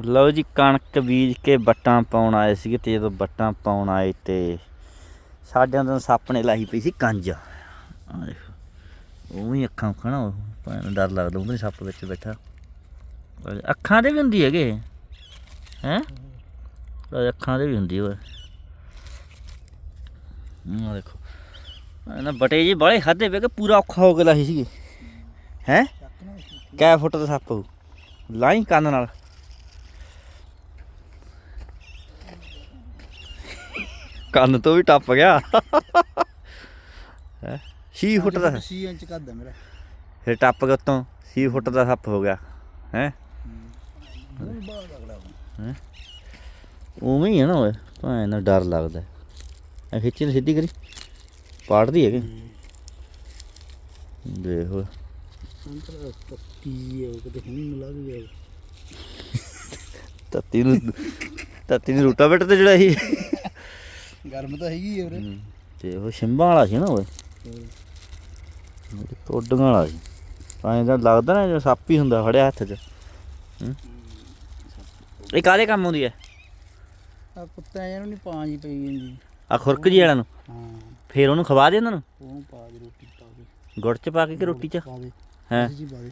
ਲਓ ਜੀ ਕਣਕ ਬੀਜ ਕੇ ਬੱਟਾਂ ਪਾਉਣ ਆਏ ਸੀਗੇ ਤੇ ਜਦੋਂ ਬੱਟਾਂ ਪਾਉਣ ਆਏ ਤੇ ਸਾਡਿਆਂ ਤੋਂ ਸੱਪ ਨੇ ਲਾਹੀ ਪਈ ਸੀ ਕੰਜ। ਆ ਦੇਖੋ ਉਹ ਵੀ ਅੱਖਾਂ ਖਣਾ ਡਰ ਲੱਗਦਾ ਉਹਦੇ ਸੱਪ ਵਿੱਚ ਬੈਠਾ। ਅੱਖਾਂ ਦੇ ਵੀ ਹੁੰਦੀ ਹੈਗੇ। ਹੈ? ਅੱਖਾਂ ਦੇ ਵੀ ਹੁੰਦੀ ਓਏ। ਹੂੰ ਆਹ ਦੇਖੋ ਨਾ ਬਟੇ ਜੀ ਬਾਲੇ ਖਾਦੇ ਵੇ ਕਿ ਪੂਰਾ ਔਖਾ ਹੋ ਕੇ ਲਾਹੀ ਸੀਗੀ। ਹੈ? ਕੈ ਫੁੱਟ ਦਾ ਸੱਪ ਲਾਈ ਕੰਨ ਨਾਲ। ਕੰਨ ਤੋਂ ਵੀ ਟੱਪ ਗਿਆ। ਹੈ? 6 ਫੁੱਟ ਦਾ 6 ਇੰਚ ਕੱਦ ਮੇਰਾ। ਫਿਰ ਟੱਪ ਕੇ ਉੱਤੋਂ 6 ਫੁੱਟ ਦਾ ਸੱਪ ਹੋ ਗਿਆ। ਹੈ? ਉਵੇਂ ਹੀ ਹੈ ਨਾ ਓਏ ਭਾਵੇਂ ਨਾ ਡਰ ਲੱਗਦਾ। ਐ ਖਿੱਚੀ ਨੂੰ ਸਿੱਧੀ ਕਰੀ। ਪਾੜਦੀ ਹੈਗੇ। ਦੇਖੋ ਸੰਤਰਾ ਪੱਕੀ ਹੈ ਉਹ ਕਿਤੇ ਹੁਣ ਵੀ ਜਾਏ ਤੱਤੀ ਨੂੰ ਤੱਤੀ ਨੂੰ ਰੂਟਾ ਬੈਟ ਤੇ ਜਿਹੜਾ ਸੀ ਗਰਮ ਤਾਂ ਹੈਗੀ ਹੈ ਵੀਰੇ। ਤੇ ਉਹ ਸ਼ਿੰਬਾਂ ਵਾਲਾ ਸੀ ਨਾ ਓਏ। ਟੋਡੀਆਂ ਵਾਲਾ ਸੀ। ਤਾਂ ਲੱਗਦਾ ਨਾ ਜਿਵੇਂ ਸੱਪ ਹੀ ਹੁੰਦਾ ਫੜਿਆ ਹੱਥ 'ਚ। ਹੂੰ। ਇਹ ਕਾਹਦੇ ਕੰਮ ਆਉਂਦੀ ਐ? ਆ ਕੁੱਤਾ ਇਹਨੂੰ ਨਹੀਂ ਪਾਂ ਜੀ ਪਈ ਜਾਂਦੀ ਆ ਖੁਰਕ ਜੀ ਵਾਲਿਆਂ ਨੂੰ? ਹਾਂ। ਫੇਰ ਉਹਨੂੰ ਖਵਾ ਦੇ ਉਹਨਾਂ ਨੂੰ? ਉਹਨੂੰ ਪਾ ਦੇ ਰੋਟੀ ਪਾ ਦੇ। ਗੁੜ 'ਚ ਪਾ ਕੇ ਕਿ ਰੋਟੀ 'ਚ? ਪਾ ਦੇ। ਹੈ? ਜੀ ਪਾ ਦੇ।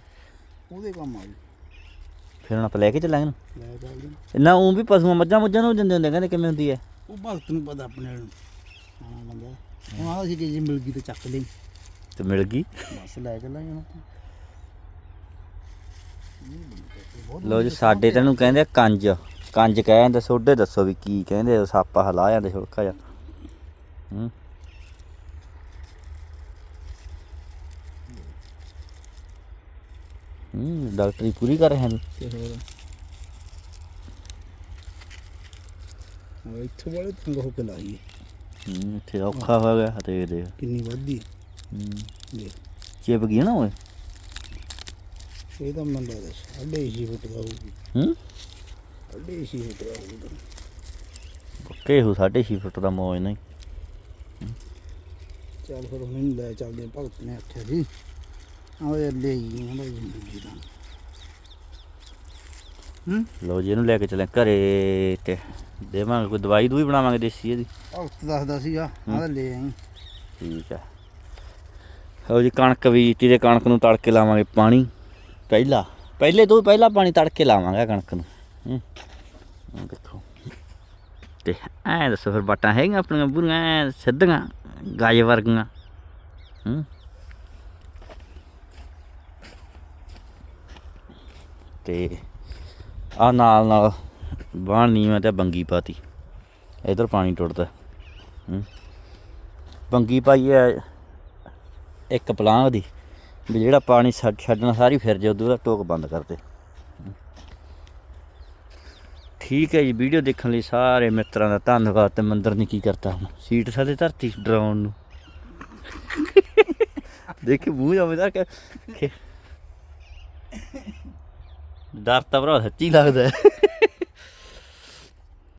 ਉਹਦੇ ਕੰਮ ਆ ਗਈ ਫਿਰ ਹੁਣ ਆਪਾਂ ਲੈ ਕੇ ਚੱਲਾਂਗੇ ਲੈ ਚੱਲਦੇ ਨਾ ਉਹ ਵੀ ਪਸ਼ੂਆਂ ਮੱਝਾਂ ਮੁੱਝਾਂ ਨੂੰ ਦਿੰਦੇ ਹੁੰਦੇ ਕਹਿੰਦੇ ਕਿਵੇਂ ਹੁੰਦੀ ਐ? ਉਹ ਭਗਤ ਨੂੰ ਪਤਾ ਆਪਣੇ ਨੂੰ। ਹਾਂ ਬੰਦਾ। ਹੁਣ ਆਹ ਸੀ ਕਿ ਜੇ ਮਿਲ ਗਈ ਤੇ ਚੱਕ ਲਈ ਤੇ ਮਿਲ ਗਈ ਬਸ ਲੈ ਚੱਲਾਂਗੇ ਹੁਣ। ਬਹੁਤ ਲੋ ਜੀ ਸਾਡੇ ਤੈਨੂੰ ਕਹਿੰਦੇ ਆ ਕੰਜ। ਕੰਜ ਕਹਿੰਦੇ ਸੋਡੇ ਦੱਸੋ ਵੀ ਕੀ ਕਹਿੰਦੇ ਆ, ਸੱਪ ਹਲਾ ਜਾਂਦੇ ਛੋੜਕਾ ਜਾ ਹੂੰ। ਹੂੰ ਡਾਕਟਰੀ ਪੂਰੀ ਕਰ ਰਹੇ ਹਨ ਤੇ ਹੋਰ? ਉਹ ਇੱਥੋਂ ਵਾਲੇ ਤੰਗ ਹੋ ਕੇ ਲਾਈ ਹੂੰ ਇੱਥੇ ਔਖਾ ਹੋ ਗਿਆ ਤੇ ਦੇਖ ਕਿੰਨੀ ਵੱਧਦੀ। ਹੂੰ। ਦੇਖ ਚਿਪ ਗਈ ਨਾ ਓਏ? ਇਹ ਤਾਂ ਮੈਨੂੰ ਲੱਗਦਾ ਸਾਢੇ ਛੇ ਫੁੱਟ ਦਾ ਹੋਊਗੀ। ਹੂੰ? ਸਾਢੇ ਛੇ ਫੁੱਟ ਦਾ ਹੋਊਗਾ। ਪੱਕੇ ਹੋ 6.5 ਫੁੱਟ ਦਾ ਮੋਜ ਨਹੀਂ ਚੱਲ ਫਿਰ ਹੁਣ ਇਹਨੂੰ ਲੈ ਚੱਲਦੇ ਹਾਂ, ਭਗਤ ਨੇ ਆਖਿਆ ਸੀ। ਆਹ ਲੈ ਹੀ ਉਹਨਾਂ ਦੀ ਜ਼ਿੰਦਗੀ ਦਾ। ਹੂੰ? ਲੋ ਜੀ ਇਹਨੂੰ ਲੈ ਕੇ ਚੱਲੇ ਘਰੇ ਤੇ ਦੇਵਾਂਗੇ ਕੋਈ ਦਵਾਈ ਦੂਈ ਬਣਾਵਾਂਗੇ ਦੇਸੀ ਇਹਦੀ। ਭਗਤ ਦੱਸਦਾ ਸੀਗਾ ਆਹ ਤਾਂ ਲੈ ਆਈ। ਠੀਕ ਹੈ ਲਓ ਜੀ ਕਣਕ ਬੀਜਤੀ ਤੇ ਕਣਕ ਨੂੰ ਤੜਕੇ ਲਾਵਾਂਗੇ ਪਾਣੀ। ਪਹਿਲਾ ਪਹਿਲੇ ਤੋਂ ਪਹਿਲਾਂ ਪਾਣੀ ਤੜਕੇ ਲਾਵਾਂਗੇ ਕਣਕ ਨੂੰ। ਹੂੰ। ਆਹ ਦੇਖੋ। ਤੇ ਐ ਦੱਸੋ ਫਿਰ ਬਾਟਾਂ ਹੈਗੀਆਂ ਆਪਣੀਆਂ ਬੁਰੀਆਂ ਸਿੱਧੀਆਂ ਗਾਜ ਵਰਗੀਆਂ। ਹੂੰ। ਤੇ ਆ ਨਾਲ ਨਾਲ ਬਾਣ ਨੀਵਾਂ ਤੇ ਬੰਗੀ ਪਾਤੀ। ਇਧਰ ਪਾਣੀ ਟੁੱਟਦਾ। ਬੰਗੀ ਪਾਈ ਹੈ ਇੱਕ ਪਲਾਂਗ ਦੀ, ਵੀ ਜਿਹੜਾ ਪਾਣੀ ਛੱਡ ਛੱਡਣਾ ਸਾਰੀ ਫਿਰ ਜੇ ਉਦੋਂ ਦਾ ਟੋਕ ਬੰਦ ਕਰਦੇ। ਠੀਕ ਹੈ ਜੀ, ਵੀਡੀਓ ਦੇਖਣ ਲਈ ਸਾਰੇ ਮਿੱਤਰਾਂ ਦਾ ਧੰਨਵਾਦ ਤੇ ਮੰਦਰ ਨੇ ਕੀ ਕਰਤਾ ਹੁਣ? ਸੀਟ ਸਾਡੇ ਧਰਤੀ ਡਰਾਉਣ ਨੂੰ। ਦੇਖੀ ਮੂੰਹ ਜਾਵੇਂ ਕਿ ਡਰ ਤਾਂ ਭਰਾ ਸੱਚੀ ਲੱਗਦਾ ਹੈ।